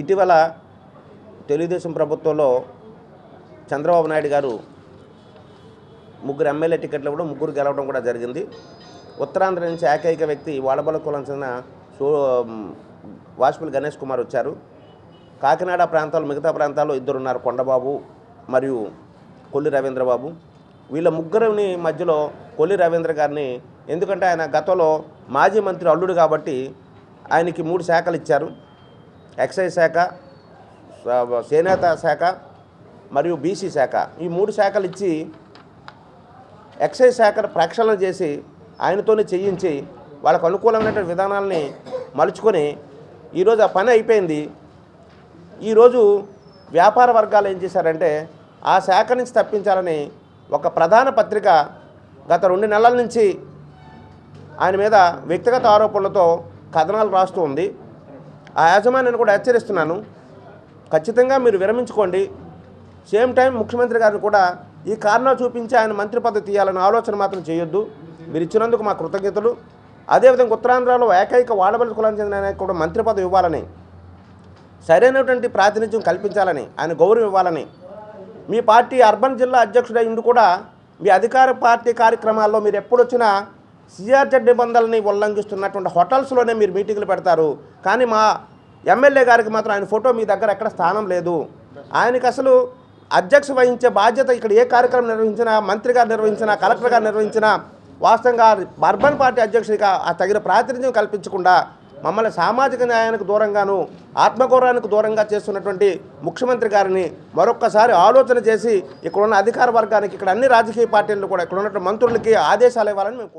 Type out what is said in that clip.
ఇటీవల తెలుగుదేశం ప్రభుత్వంలో చంద్రబాబు నాయుడు గారు ముగ్గురు ఎమ్మెల్యే టికెట్లు కూడా ముగ్గురు గెలవడం కూడా జరిగింది. ఉత్తరాంధ్ర నుంచి ఏకైక వ్యక్తి వాడబల కులం చెందిన సో వాజ్పేయి గణేష్ కుమార్ వచ్చారు. కాకినాడ ప్రాంతాలు మిగతా ప్రాంతాల్లో ఇద్దరున్నారు కొండబాబు మరియు కొల్లి రవీంద్రబాబు. వీళ్ళ ముగ్గురిని మధ్యలో కొల్లి రవీంద్ర గారిని ఎందుకంటే ఆయన గతంలో మాజీ మంత్రి అల్లుడు కాబట్టి ఆయనకి మూడు శాఖలు ఇచ్చారు. ఎక్సైజ్ శాఖ చేనేత శాఖ మరియు బీసీ శాఖ. ఈ మూడు శాఖలు ఇచ్చి ఎక్సైజ్ శాఖను ప్రక్షాళన చేసి ఆయనతోనే చేయించి వాళ్ళకు అనుకూలమైనటువంటి విధానాలని మలుచుకొని ఈరోజు ఆ పని అయిపోయింది. ఈరోజు వ్యాపార వర్గాలు ఏం చేశారంటే ఆ శాఖ నుంచి తప్పించాలని ఒక ప్రధాన పత్రిక గత రెండు నెలల నుంచి ఆయన మీద వ్యక్తిగత ఆరోపణలతో కథనాలు రాస్తూ ఉంది. ఆ యాజమాన్యాన్ని కూడా హెచ్చరిస్తున్నాను. ఖచ్చితంగా మీరు విరమించుకోండి. సేమ్ టైం ముఖ్యమంత్రి గారిని కూడా ఈ కారణాలు చూపించి ఆయన మంత్రి పదవి తీయాలని ఆలోచన మాత్రం చేయొద్దు. మీరు ఇచ్చినందుకు మా కృతజ్ఞతలు. అదేవిధంగా ఉత్తరాంధ్రలో ఏకైక వాడబలి కులానికి చెందిన ఆయనకు కూడా మంత్రి పదవి ఇవ్వాలని సరైనటువంటి ప్రాతినిధ్యం కల్పించాలని ఆయన గౌరవం ఇవ్వాలని మీ పార్టీ అర్బన్ జిల్లా అధ్యక్షుడై కూడా మీ అధికార పార్టీ కార్యక్రమాల్లో మీరు ఎప్పుడొచ్చినా సిఆర్జెడ్ నిబంధనల్ని ఉల్లంఘిస్తున్నటువంటి హోటల్స్లోనే మీరు మీటింగ్లు పెడతారు. కానీ మా ఎమ్మెల్యే గారికి మాత్రం ఆయన ఫోటో మీ దగ్గర ఎక్కడ స్థానం లేదు. ఆయనకి అసలు అధ్యక్ష వహించే బాధ్యత ఇక్కడ ఏ కార్యక్రమం నిర్వహించినా మంత్రి గారు నిర్వహించినా కలెక్టర్ గారు నిర్వహించినా వాస్తవంగా అర్బన్ పార్టీ అధ్యక్షుడిగా ఆ తగిన ప్రాతినిధ్యం కల్పించకుండా మమ్మల్ని సామాజిక న్యాయానికి దూరంగాను ఆత్మగౌరవానికి దూరంగా చేస్తున్నటువంటి ముఖ్యమంత్రి గారిని మరొక్కసారి ఆలోచన చేసి ఇక్కడ ఉన్న అధికార వర్గానికి ఇక్కడ అన్ని రాజకీయ పార్టీలు కూడా ఇక్కడ ఉన్నటువంటి మంత్రులకి ఆదేశాలు ఇవ్వాలని మేము